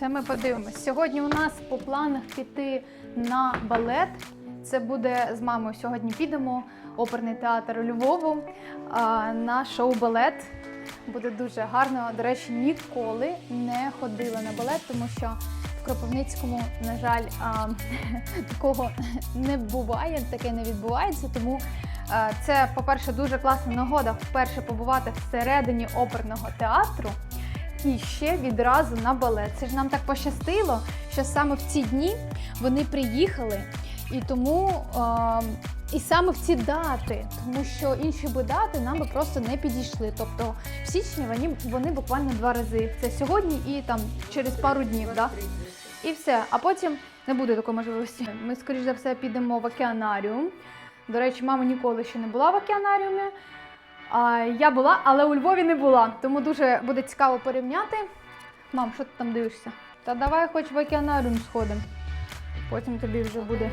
Це ми подивимось. Сьогодні у нас по планах піти на балет. Це буде з мамою. Сьогодні підемо оперний театр у Львову на шоу-балет. Буде дуже гарно. До речі, ніколи не ходила на балет, тому що в Кропивницькому, на жаль, такого не буває, таке не відбувається. Тому це, по-перше, дуже класна нагода вперше побувати всередині оперного театру. І ще відразу на балет. Це ж нам так пощастило, що саме в ці дні вони приїхали, і тому е, і саме в ці дати, тому що інші би дати нам би просто не підійшли. Тобто в січні вони, вони буквально два рази. Це сьогодні і там через пару днів. Да? І все. А потім не буде такої можливості. Ми, скоріш за все, підемо в океанаріум. До речі, мама ніколи ще не була в океанаріумі. Я була, але у Львові не була. Тому дуже буде цікаво порівняти. Мам, що ти там дивишся? Та давай хоч в океанаріум сходимо. Потім тобі вже буде.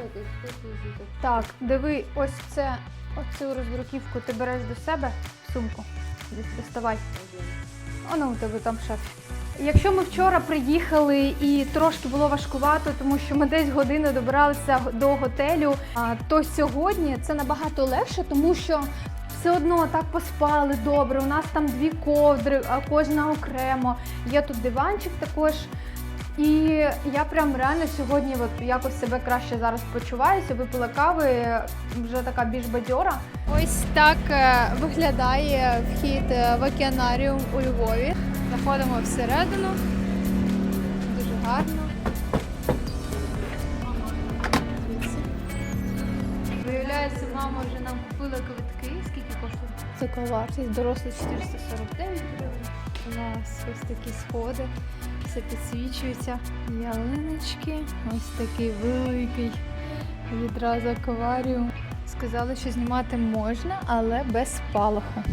Так, диви, ось це, оцю роздруківку ти береш до себе в сумку. Доставай. Воно у тебе там шафі. Якщо ми вчора приїхали і трошки було важкувато, тому що ми десь годину добиралися до готелю, то сьогодні це набагато легше, тому що все одно так поспали добре. У нас там дві ковдри, а кожна окремо. Є тут диванчик також. І я прям реально сьогодні от якось себе краще зараз почуваюся. Випила кави, вже така більш бадьора. Ось так е, виглядає вхід е, в океанаріум у Львові. Заходимо всередину. Дуже гарно. Купила квитки. Скільки коштує? Це вартість дорослий 449 гривень. Клас, ось такі сходи. Все підсвічується. Ялиночки. Ось такий великий відразу акваріум. Сказали, що знімати можна, але без спалаху.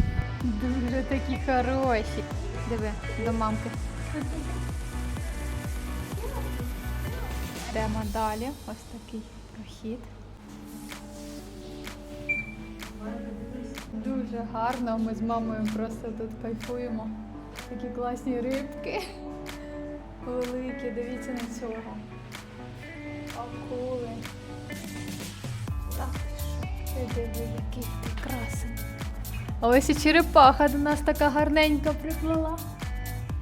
Дуже такі хороші. Диви, до мамки. Йдемо далі. Ось такий прохід. Дуже гарно. Ми з мамою просто тут кайфуємо. Такі класні рибки. Великі, дивіться на цього. Акули. Так, який прекрасний. А ось і черепаха до нас така гарненька приплила.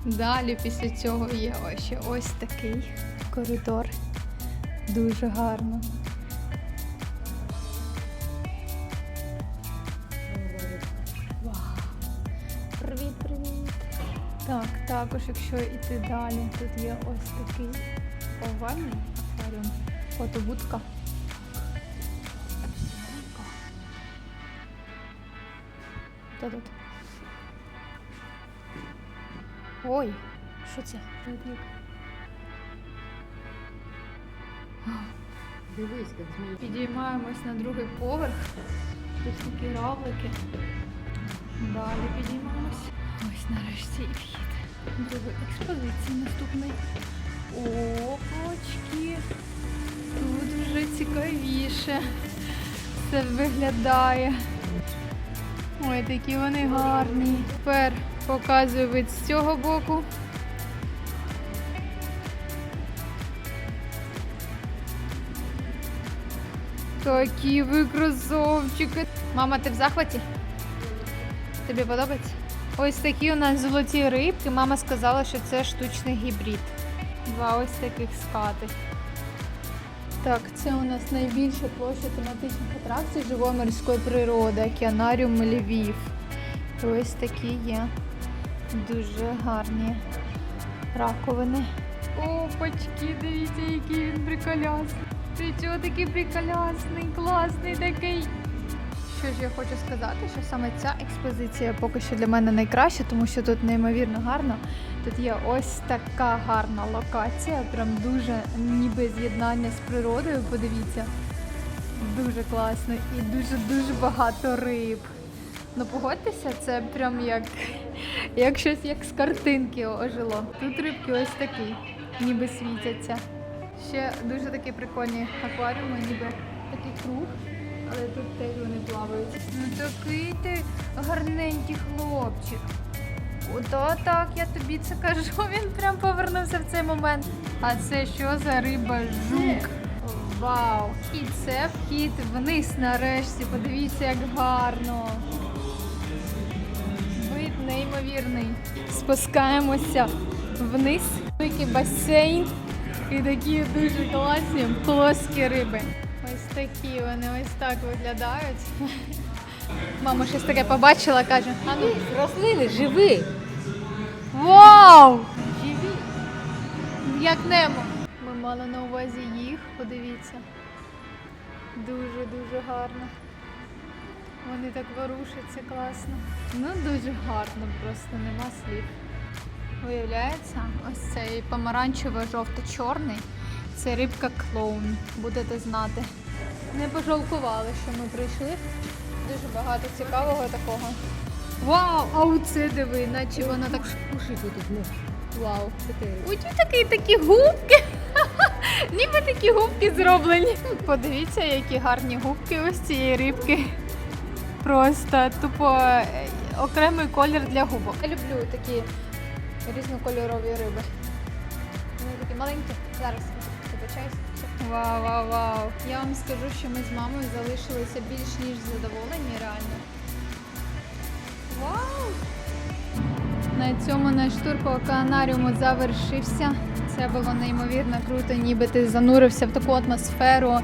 Далі після цього є ще ось такий коридор. Дуже гарно. Також, якщо йти далі, тут є ось такий овальний акваріум, фотобудка. Хто тут? Ой, що це? Ведмідь. Дивись, як змій. Підіймаємось на другий поверх. Тут такі равлики. Далі підіймаємось. Ось нарешті і вхід. Другої експозиції наступний. Опачки. Тут вже цікавіше. Все виглядає. Ой, такі вони гарні. Тепер показую вид з цього боку. Такі ви красавчики. Мама, ти в захваті? Тобі подобається? Ось такі у нас золоті рибки. Мама сказала, що це штучний гібрид. Два ось таких скати. Так, це у нас найбільша площа тематичних атракцій живої морської природи, океанаріум Львів. І ось такі є дуже гарні раковини. Опачки, дивіться, який він приколясний. Ти чого такий приколясний, класний такий. Що ж я хочу сказати, що саме ця експозиція поки що для мене найкраща, тому що тут неймовірно гарно. Тут є ось така гарна локація, прям дуже ніби з'єднання з природою. Подивіться. Дуже класно і дуже-дуже багато риб. Ну погодьтеся, це прям як, як щось як з картинки ожило. Тут рибки ось такі, ніби світяться. Ще дуже такі прикольні акваріуми, ніби такий круг, але тут теж вони плавають. Ну такий ти гарненький хлопчик. Ото так, я тобі це кажу. Він прям повернувся в цей момент. А це що за риба? Жук. Вау! І це вхід вниз нарешті. Подивіться, як гарно. Вид неймовірний. Спускаємося вниз. Великий басейн. І такі дуже класні плоскі риби. Ось такі вони ось так виглядають. Мама щось таке побачила, каже: а ну, Рослини живі. Вау! Живі! Як немо. Ми мали на увазі їх, подивіться. Дуже-дуже гарно. Вони так ворушаться класно. Ну, дуже гарно, просто нема слів. Виявляється, ось цей помаранчево-жовто-чорний. Це рибка клоун, будете знати. Не пожалкували, що ми прийшли. Дуже багато цікавого такого. Вау! А оце диви, наче воно так Кушай тут ну, Вау. Ой, тут такі, такі губки. Ніби такі губки зроблені. Подивіться, які гарні губки ось цієї рибки. Просто тупо е, окремий колір для губок. Я люблю такі різнокольорові риби. Вони такі маленькі. Зараз вибачаюсь. Вау, вау, вау. Я вам скажу, що ми з мамою залишилися більш ніж задоволені реально. Вау! На цьому наш тур по океанаріуму завершився. Це було неймовірно круто, ніби ти занурився в таку атмосферу,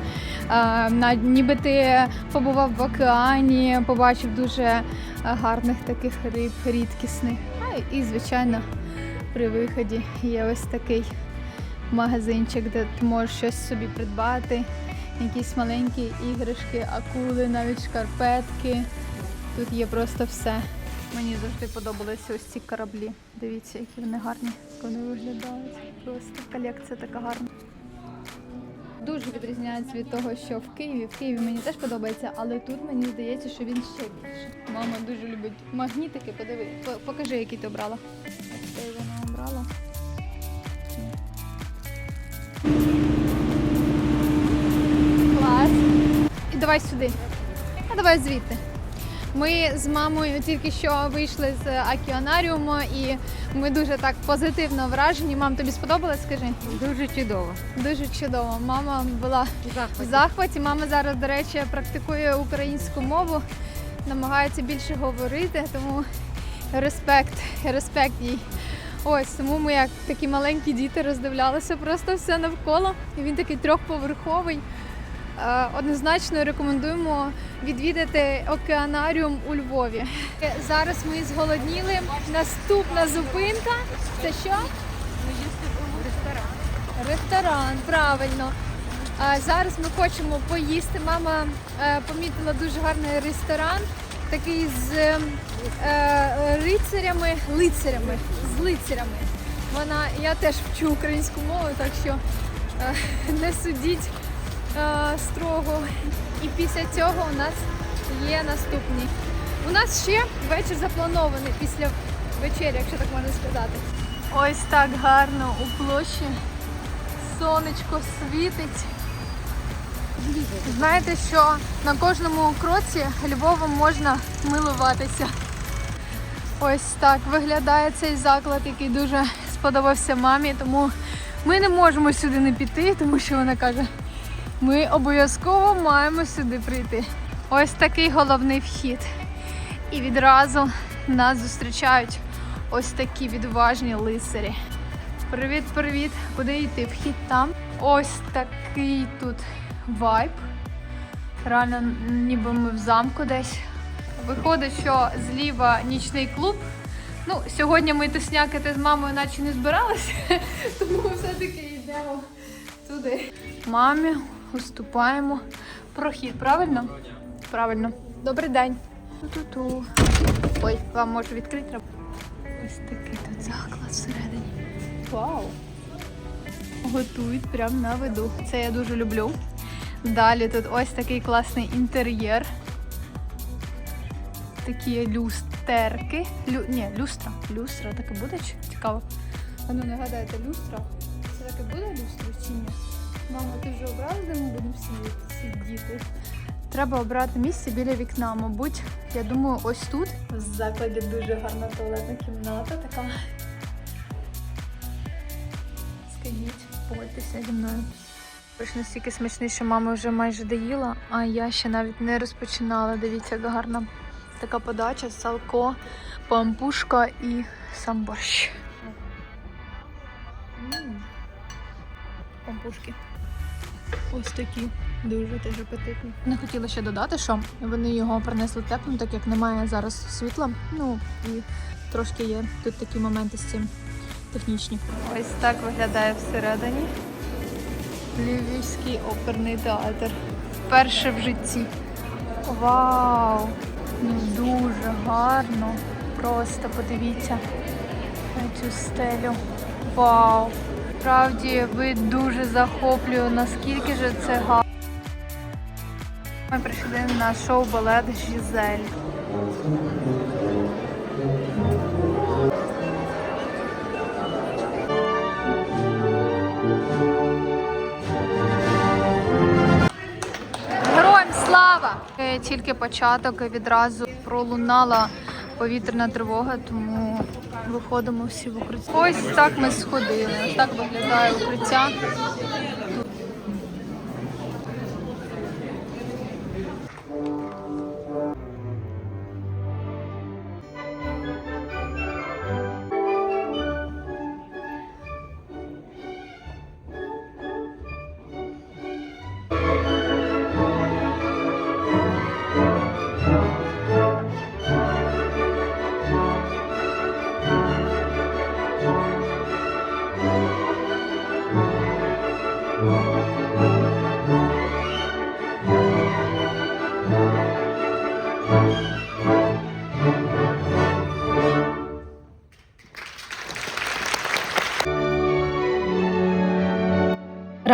ніби ти побував в океані, побачив дуже гарних таких риб, рідкісних. І, звичайно, при виході є ось такий магазинчик, де ти можеш щось собі придбати, якісь маленькі іграшки, акули, навіть шкарпетки. Тут є просто все. Мені завжди подобалися ось ці кораблі. Дивіться, які вони гарні. Вони виглядають. Просто колекція така гарна. Дуже відрізняється від того, що в Києві. В Києві мені теж подобається, але тут мені здається, що він ще більше. Мама дуже любить магнітики. Подиви, покажи, який ти обрала. Ось цей вона обрала. Клас. І давай сюди. А давай звідти. Ми з мамою тільки що вийшли з океанаріуму і ми дуже так позитивно вражені. Мам, тобі сподобалось? Скажи? Дуже чудово. Дуже чудово. Мама була в захваті. Мама зараз, до речі, практикує українську мову, намагається більше говорити, тому респект, респект їй. Ось тому ми як такі маленькі діти роздивлялися просто все навколо. І він такий трьохповерховий. Е, Однозначно рекомендуємо відвідати океанаріум у Львові. Зараз ми зголодніли. Наступна зупинка це що? Ресторан. Ресторан, правильно. А зараз ми хочемо поїсти. Мама е, помітила дуже гарний ресторан, такий з е, е, рицарями, лицарями, лицарями. Вона, я теж вчу українську мову, так що е, не судіть е, строго. І після цього у нас є наступний. У нас ще вечір запланований після вечері, якщо так можна сказати. Ось так гарно у площі. Сонечко світить. Знаєте, що на кожному кроці Львовом можна милуватися. Ось так виглядає цей заклад, який дуже сподобався мамі. Тому ми не можемо сюди не піти, тому що вона каже, ми обов'язково маємо сюди прийти. Ось такий головний вхід. І відразу нас зустрічають ось такі відважні лицарі. Привіт, привіт! Куди йти? Вхід там. Ось такий тут вайб. Реально, ніби ми в замку десь. Виходить, що зліва нічний клуб. Ну, сьогодні ми туснякати з мамою наче не збиралися, тому все-таки йдемо туди. Мамі уступаємо прохід, правильно? Правильно. Добрий день. Ту-ту-ту. Ой, вам можу відкрити. треба. Ось такий тут заклад всередині. Вау! Готують прямо на виду. Це я дуже люблю. Далі тут ось такий класний інтер'єр. Такі люстерки. Лю... Ні, люстра. Люстра таке буде? чи- Цікаво. А ну нагадайте, люстра. Це таке буде люстра чи ні? Мамо, ти вже обрала, де ми будемо сидіти? сидіти? треба обрати місце біля вікна. Мабуть, я думаю, ось тут. В закладі дуже гарна туалетна кімната така. Скажіть, погодьтеся зі мною. Ось настільки смачний, що мама вже майже доїла, а я ще навіть не розпочинала. Дивіться, яка гарна така подача, салко, пампушка і сам борщ. Пампушки. Ось такі. Дуже теж апетитні. Не хотіла ще додати, що вони його принесли теплим, так як немає зараз світла. Ну і трошки є тут такі моменти з цим технічні. Ось так виглядає всередині. Львівський оперний театр. Вперше в житті. Вау! Дуже гарно. Просто подивіться на цю стелю. Вау! Справді вид дуже захоплює, наскільки же це гарно. Ми прийшли на шоу балет Жизель. Слава! Е, Тільки початок відразу пролунала повітряна тривога, тому виходимо всі в укриття. Ось так ми сходили. Так виглядає укриття.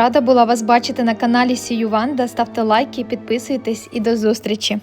Рада була вас бачити на каналі Сіюванда. Ставте лайки, підписуйтесь і до зустрічі!